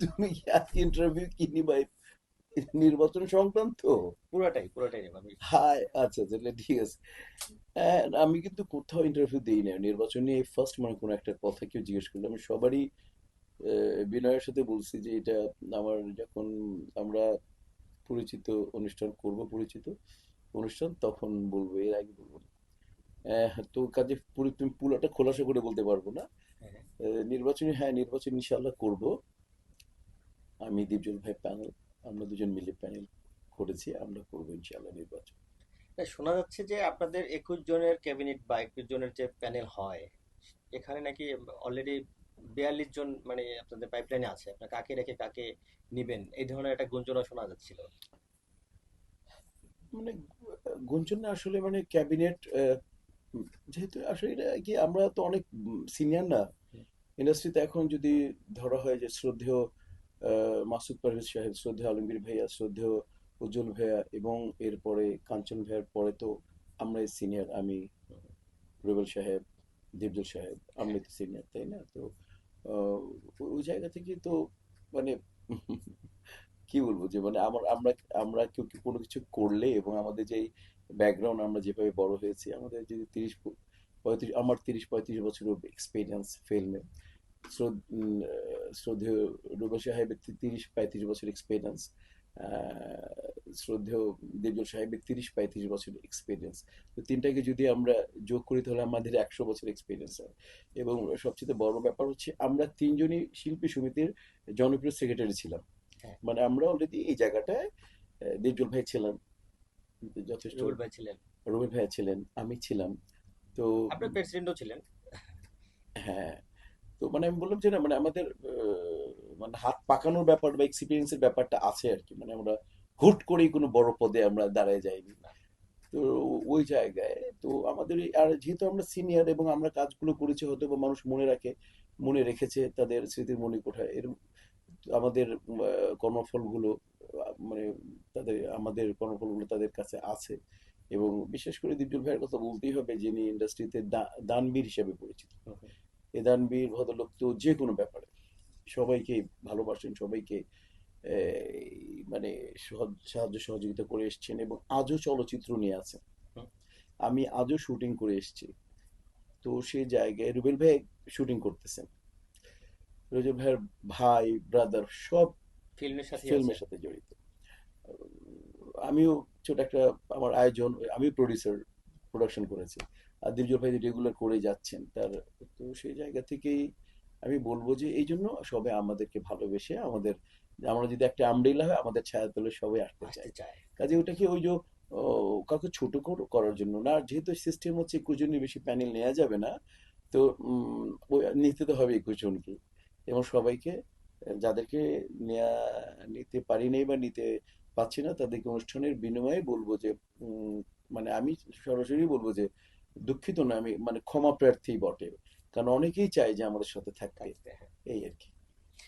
তুমি কি আজকে ইন্টারভিউ কি নিবা নির্বাচন সংক্রান্ত? পুরাটাই পুরাটাই হাই আচ্ছা তাহলে ঠিক আছে। হ্যাঁ, আমি কিন্তু কোথাও ইন্টারভিউ দিই না নির্বাচন নিয়ে ফার্স্ট মানে কোনো একটা কথা কেউ জিজ্ঞেস করল আমি সবারই বিনয়ের সাথে বলছি যে এটা আমার যখন আমরা পরিচিত অনুষ্ঠান করব পরিচিত অনুষ্ঠান তখন বলব এর আগে বলব তো কাজে পুরো তুমি পুরোটা খোলাসা করে বলতে পারব না। হ্যাঁ। নির্বাচনী হ্যাঁ নির্বাচন ইনশাল্লাহ করব। আমি দীপজল ভাই প্যানেল আমরা দুজন মিলে প্যানেল করেছি আমরা করব ইনশাল্লাহ নির্বাচন। শোনা যাচ্ছে যে আপনাদের একুশ জনের ক্যাবিনেট বা একুশ জনের যে প্যানেল হয় এখানে নাকি অলরেডি বিয়াল্লিশ জন মানে আপনাদের পাইপলাইনে আছে। আপনার কাকে রেখে কাকে নিবেন? এই ধরনের একটা গুঞ্জনও শোনা যাচ্ছিল। মানে গুঞ্জন না আসলে মানে ক্যাবিনেট যেহেতু আসলে এটা কি আমরা তো অনেক সিনিয়র না। ইন্ডাস্ট্রিতে এখন যদি ধরা হয় যে শ্রদ্ধেয় মাসুদ পারভেজ সাহেব শ্রদ্ধেয় আলমগীর ভাইয়া শ্রদ্ধেয় উজ্জ্বল ভাইয়া এবং এরপরে কাঞ্চন ভাইয়ার পরে তো আমরাই সিনিয়র আমি, রুবেল সাহেব দেবজল সাহেব আমরা তো সিনিয়র তাই না? তো ওই জায়গা থেকে তো মানে কি বলব যে মানে আমার, আমরা আমরা কেউ কি কোনো কিছু করলে এবং আমাদের যেই ব্যাকগ্রাউন্ড আমরা যেভাবে বড় হয়েছি, আমাদের যদি তিরিশ পঁয়ত্রিশ, আমার তিরিশ পঁয়ত্রিশ বছরের এক্সপিরিয়েন্স ফিল্মে শ্রদ্ধেয় রুবেল সাহেবের তিরিশ পঁয়ত্রিশ বছর এক্সপিরিয়েন্স শ্রদ্ধেয় দেবজল সাহেবের তিরিশ পঁয়ত্রিশ বছর এক্সপিরিয়েন্স তো তিনটাকে যদি আমরা যোগ করি তাহলে আমাদের একশো বছর এক্সপিরিয়েন্স হয়। এবং সবচেয়ে বড় ব্যাপার হচ্ছে আমরা তিনজনই শিল্পী সমিতির জনপ্রিয় সেক্রেটারি ছিলাম। হ্যাঁ। মানে আমরা অলরেডি এই জায়গাটায় দেবজল ভাই ছিলাম। যথেষ্ট। রুবেল ভাই ছিলেন। রবি ভাইয়া ছিলেন আমি ছিলাম। তো আপনার প্রেসিডেন্টও ছিলেন। হ্যাঁ তো মানে আমি বললাম যে না মানে আমাদের মানে হাত পাকানোর ব্যাপার বা এক্সপিরিয়েন্সের ব্যাপারটা আছে আর কি। মানে আমরা হুট করেই কোনো বড় পদে আমরা দাঁড়ায় যাইনি। তো ওই জায়গায়, তো আমাদের আর যেহেতু আমরা সিনিয়র এবং আমরা কাজগুলো করেছি হয়তো বা মানুষ মনে রাখে, মনে রেখেছে তাদের স্মৃতির মনে কোঠায় এর আমাদের কর্মফলগুলো মানে তাদের, আমাদের কর্মফলগুলো তাদের কাছে আছে। এবং বিশেষ করে দীপজল ভাইয়ের কথা বলতেই হবে যিনি ইন্ডাস্ট্রিতে দানবীর হিসেবে পরিচিত। এ দানবীর ভদ্রলোক তো যে কোনো ব্যাপারে। সবাইকে ভালোবাসেন সবাইকে মানে সাহায্য সহযোগিতা করে এসেছেন এবং আজও চলচ্চিত্র নিয়ে আছেন। আমি আজও শুটিং করে এসেছি। তো সেই জায়গায় রুবেল ভাই শুটিং করতেছেন। রুবেল ভাইয়ের ভাই ব্রাদার সব ফিল্মের সাথে ফিল্মের সাথে জড়িত। আমিও ছোট একটা আমার আয়োজন আমিও প্রডিউসার প্রোডাকশন করেছে। আর দীর্ঘ ভাই রেগুলার করে যাচ্ছেন তার তো সেই জায়গা থেকেই আমি বলব যে এই জন্য সবাই আমাদেরকে ভালোবেসে আমাদের আমরা যদি একটা আমব্রেলা হয় আমাদের ছায়া তলে সবাই আসতে চায়। কাজে ওটাকে ওই যে কাউকে ছোট কর- করার জন্য না যেহেতু সিস্টেম হচ্ছে একুশ জনের বেশি প্যানেল নেওয়া যাবে না তো নিতে তো হবে একুশ জনকে। এবং সবাইকে যাদেরকে নেয়া নিতে পারি নাই বা নিতে পাচ্ছি না তাদেরকে অনুষ্ঠানের বিনিময়ে বলব যে মানে আমি সরাসরি বলব যে দুঃখিত না আমি মানে ক্ষমা প্রার্থী বটে। কারণ অনেকেই চায় যে আমাদের সাথে থাকতে হ্যাঁ। এই আর কি।